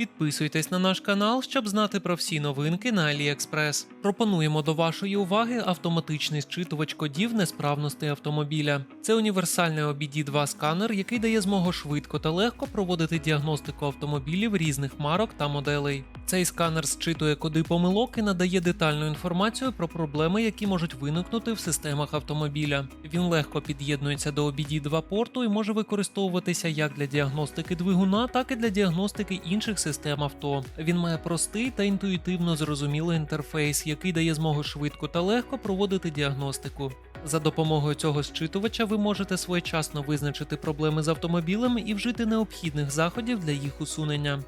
Підписуйтесь на наш канал, щоб знати про всі новинки на AliExpress. Пропонуємо до вашої уваги автоматичний зчитувач кодів несправностей автомобіля. Це універсальний OBD2 сканер, який дає змогу швидко та легко проводити діагностику автомобілів різних марок та моделей. Цей сканер зчитує коди помилок і надає детальну інформацію про проблеми, які можуть виникнути в системах автомобіля. Він легко під'єднується до OBD2 порту і може використовуватися як для діагностики двигуна, так і для діагностики інших систем авто. Він має простий та інтуїтивно зрозумілий інтерфейс, який дає змогу швидко та легко проводити діагностику. За допомогою цього зчитувача ви можете своєчасно визначити проблеми з автомобілем і вжити необхідних заходів для їх усунення.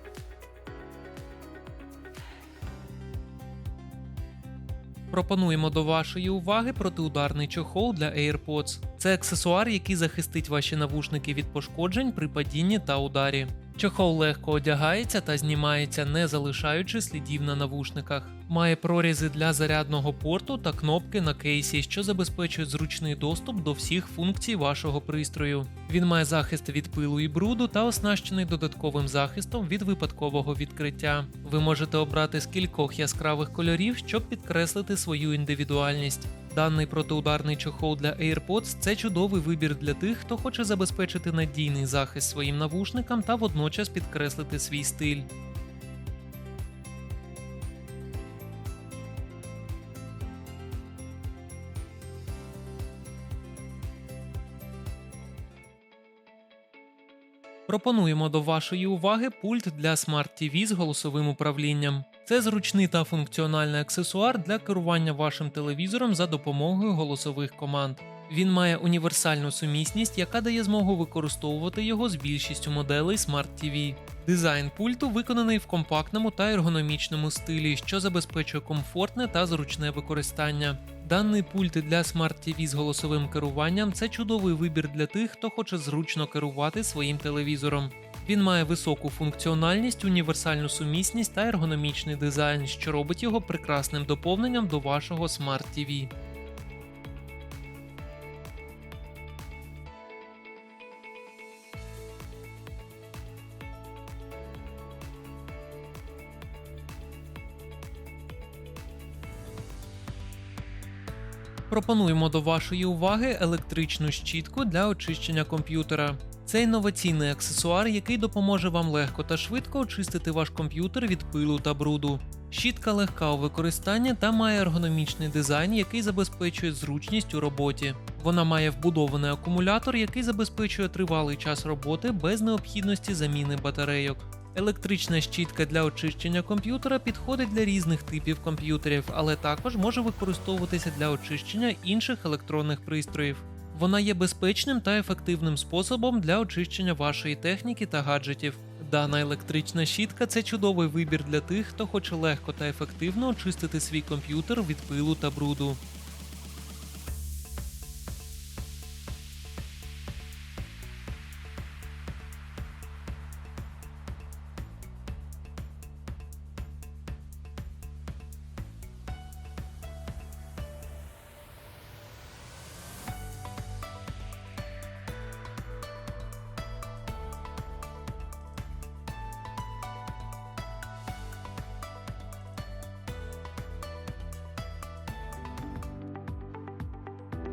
Пропонуємо до вашої уваги протиударний чохол для AirPods. Це аксесуар, який захистить ваші навушники від пошкоджень при падінні та ударі. Чохол легко одягається та знімається, не залишаючи слідів на навушниках. Має прорізи для зарядного порту та кнопки на кейсі, що забезпечують зручний доступ до всіх функцій вашого пристрою. Він має захист від пилу і бруду та оснащений додатковим захистом від випадкового відкриття. Ви можете обрати з кількох яскравих кольорів, щоб підкреслити свою індивідуальність. Даний протиударний чохол для AirPods це чудовий вибір для тих, хто хоче забезпечити надійний захист своїм навушникам та водночас підкреслити свій стиль. Пропонуємо до вашої уваги пульт для Smart TV з голосовим управлінням. Це зручний та функціональний аксесуар для керування вашим телевізором за допомогою голосових команд. Він має універсальну сумісність, яка дає змогу використовувати його з більшістю моделей Smart TV. Дизайн пульту виконаний в компактному та ергономічному стилі, що забезпечує комфортне та зручне використання. Даний пульт для Smart TV з голосовим керуванням це чудовий вибір для тих, хто хоче зручно керувати своїм телевізором. Він має високу функціональність, універсальну сумісність та ергономічний дизайн, що робить його прекрасним доповненням до вашого Smart TV. Пропонуємо до вашої уваги електричну щітку для очищення комп'ютера. Це інноваційний аксесуар, який допоможе вам легко та швидко очистити ваш комп'ютер від пилу та бруду. Щітка легка у використанні та має ергономічний дизайн, який забезпечує зручність у роботі. Вона має вбудований акумулятор, який забезпечує тривалий час роботи без необхідності заміни батарейок. Електрична щітка для очищення комп'ютера підходить для різних типів комп'ютерів, але також може використовуватися для очищення інших електронних пристроїв. Вона є безпечним та ефективним способом для очищення вашої техніки та гаджетів. Дана електрична щітка це чудовий вибір для тих, хто хоче легко та ефективно очистити свій комп'ютер від пилу та бруду.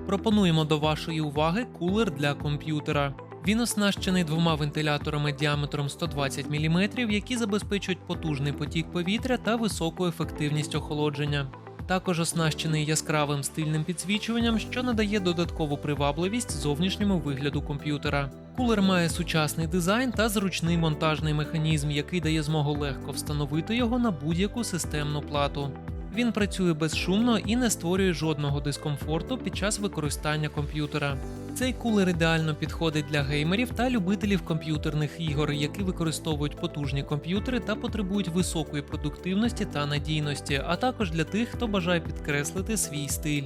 Пропонуємо до вашої уваги кулер для комп'ютера. Він оснащений двома вентиляторами діаметром 120 мм, які забезпечують потужний потік повітря та високу ефективність охолодження. Також оснащений яскравим стильним підсвічуванням, що надає додаткову привабливість зовнішньому вигляду комп'ютера. Кулер має сучасний дизайн та зручний монтажний механізм, який дає змогу легко встановити його на будь-яку системну плату. Він працює безшумно і не створює жодного дискомфорту під час використання комп'ютера. Цей кулер ідеально підходить для геймерів та любителів комп'ютерних ігор, які використовують потужні комп'ютери та потребують високої продуктивності та надійності, а також для тих, хто бажає підкреслити свій стиль.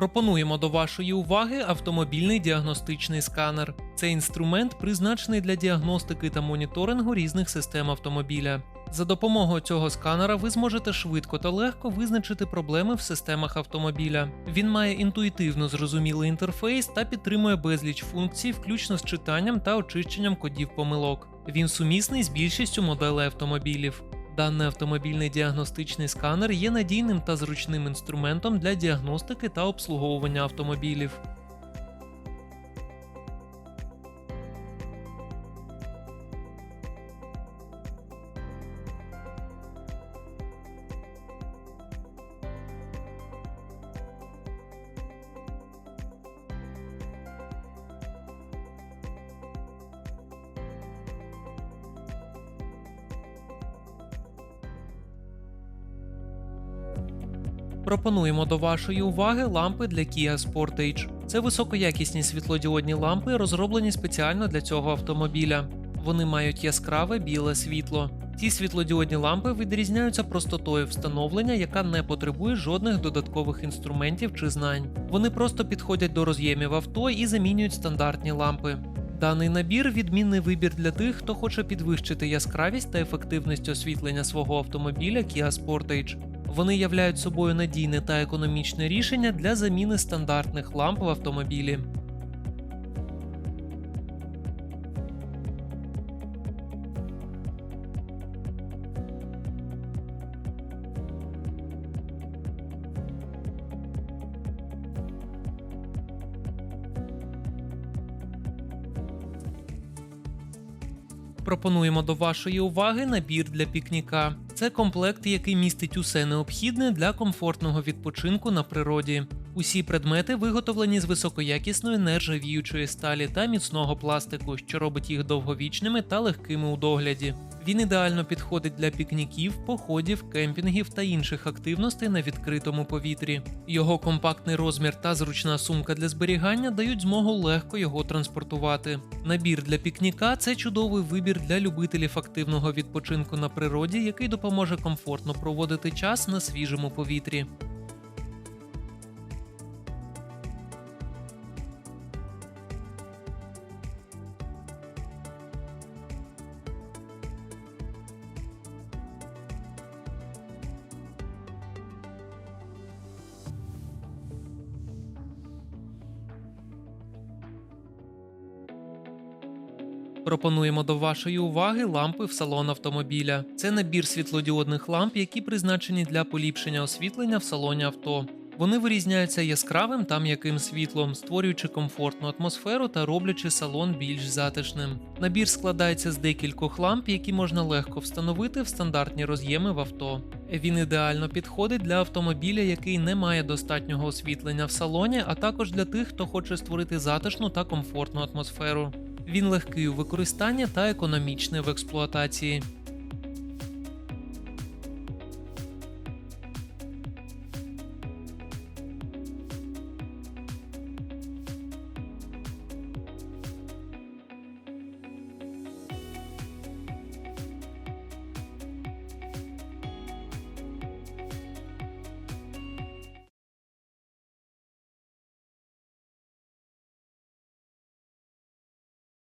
Пропонуємо до вашої уваги автомобільний діагностичний сканер. Цей інструмент призначений для діагностики та моніторингу різних систем автомобіля. За допомогою цього сканера ви зможете швидко та легко визначити проблеми в системах автомобіля. Він має інтуїтивно зрозумілий інтерфейс та підтримує безліч функцій, включно з читанням та очищенням кодів помилок. Він сумісний з більшістю моделей автомобілів. Даний автомобільний діагностичний сканер є надійним та зручним інструментом для діагностики та обслуговування автомобілів. Пропонуємо до вашої уваги лампи для Kia Sportage. Це високоякісні світлодіодні лампи, розроблені спеціально для цього автомобіля. Вони мають яскраве біле світло. Ці світлодіодні лампи відрізняються простотою встановлення, яка не потребує жодних додаткових інструментів чи знань. Вони просто підходять до роз'ємів авто і замінюють стандартні лампи. Даний набір відмінний вибір для тих, хто хоче підвищити яскравість та ефективність освітлення свого автомобіля Kia Sportage. Вони являють собою надійне та економічне рішення для заміни стандартних ламп в автомобілі. Пропонуємо до вашої уваги набір для пікніка. Це комплект, який містить усе необхідне для комфортного відпочинку на природі. Усі предмети виготовлені з високоякісної нержавіючої сталі та міцного пластику, що робить їх довговічними та легкими у догляді. Він ідеально підходить для пікніків, походів, кемпінгів та інших активностей на відкритому повітрі. Його компактний розмір та зручна сумка для зберігання дають змогу легко його транспортувати. Набір для пікніка це чудовий вибір для любителів активного відпочинку на природі, який допоможе комфортно проводити час на свіжому повітрі. Пропонуємо до вашої уваги лампи в салон автомобіля. Це набір світлодіодних ламп, які призначені для поліпшення освітлення в салоні авто. Вони вирізняються яскравим та м'яким світлом, створюючи комфортну атмосферу та роблячи салон більш затишним. Набір складається з декількох ламп, які можна легко встановити в стандартні роз'єми в авто. Він ідеально підходить для автомобіля, який не має достатнього освітлення в салоні, а також для тих, хто хоче створити затишну та комфортну атмосферу. Він легкий у використанні та економічний в експлуатації.